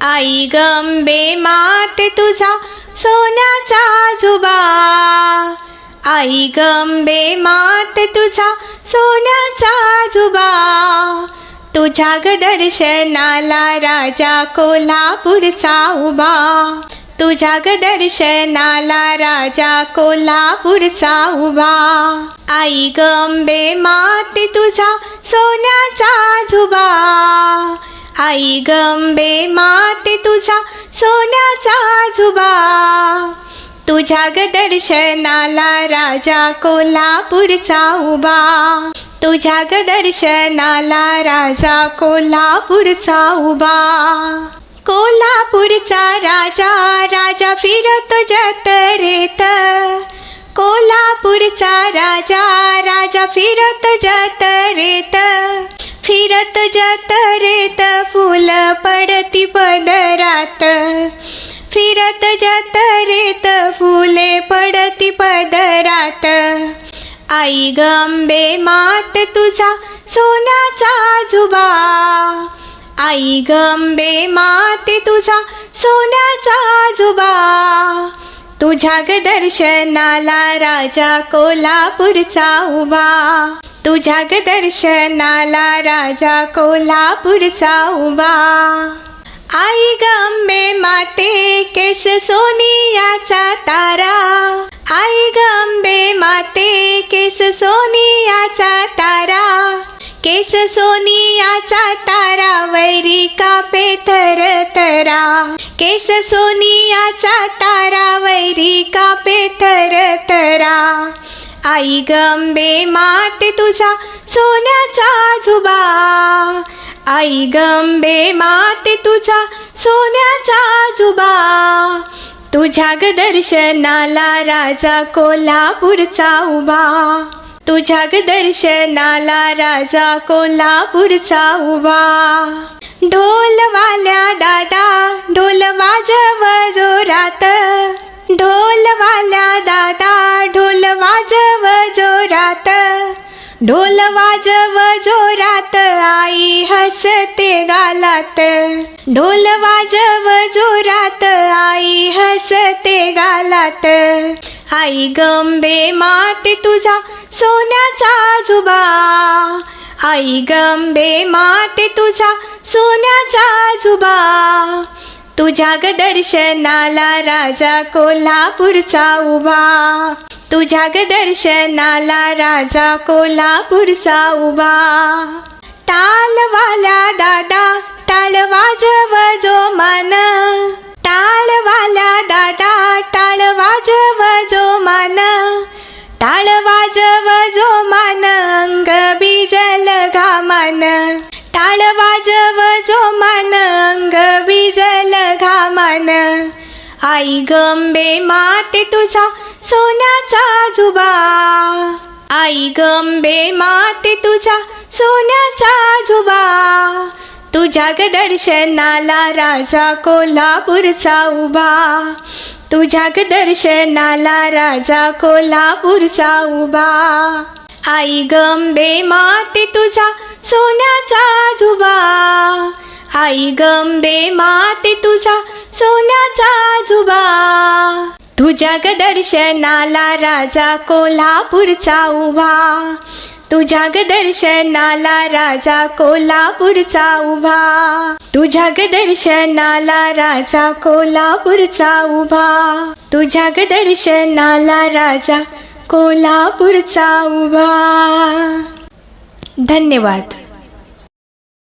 आई गंबे मात तुझा सोन्याचा आजोबा. आई गंबे मात तुझा सोन्याचा आजोबा. तुझ्या गदर्शनाला राजा कोल्हापूरचा उभा. तुझ्या गदर्शनाला राजा कोल्हापूरचा उभा. आई गंबे माते तुझा सोन्याचा जुबा आई गंबे माते तुझा सोन्याचा जुबा तुझ्या ग दर्शनाला राजा कोल्हापूरचा उभा. तुझ्या ग दर्शनाला राजा कोल्हापूरचा उभा. कोल्हापूरचा राजा राजा फिरत जतरेत. कोल्हापूरचा राजा राजा फिरत जतरेत. फिरत जत्रेत फुल पडती पदरात फिरत जत्रेत फुले पडती पदरात आई गंबे मात तुझा सोन्याचा आजोबा. आई गंबे माते तुझा सोन्याचा आजोबा. तुझ्या दर्शनाला राजा कोल्हापूरचा उभा. तुझ्या गदर्शनाला दर्शनाला राजा कोल्हापूरचा उभा. आई गंबे माते केस सोनियाचा तारा. आई गंबे माते केस सोनियाचा तारा. केस सोनियाचा तारा वैरी कापे थर तरा केस सोनियाचा तारा वैरी कापे थर तरा आई गंबे माते तुझा सोन्याचा जुबा आई गंबे माते तुझा सोन्याचा जुबा तुझ्या ग दर्शनाला राजा कोल्हापूरचा उभा. तुझ्या ग दर्शनाला राजा कोल्हापूरचा उभा. ढोलवाल्या दादा ढोल वाजव जोरात. ढोलवाल्या दादा ढोल वाजव जोरात ढोल वाजव जोरात आई हसते गालात. ढोल वाजव जोरात आई हसते गालात. आई गंबे माते तुझा सोन्याचा जुबा आई गंबे माते तुझा सोन्याचा आजुबा. तुझ्या ग दर्शनाला राजा कोल्हापूरचा उभा. तुझ्या ग दर्शनाला राजा कोल्हापूरचा उभा. टालवाला दादा टाळ वाजव जो मान. टाळवाला दादा टाळ वाजव जो मान. टाळ वाजव जो मान अंग बीजल घामान. आई गंबे माते तुझा सोन्याचा आजोबा आई गंबे माते तुझा सोन्याचा आजोबा तुझ्या ग दर्शनाला राजा कोल्हापूरचा उभा. तुझ्या ग दर्शनाला राजा कोल्हापूरचा उभा. आई गंबे माते तुझा सोन्या आई गंबे माते तुझा सोन्याचा जुबा तुझ्या गदर्शनाला राजा कोल्हापूरचा उभा. तुझ्या गदर्शनाला राजा कोल्हापूरचा उभा. तुझ्या गदर्शनाला राजा कोल्हापूरचा उभा. तुझ्या गदर्शनाला राजा कोल्हापूरचा उभा. धन्यवाद.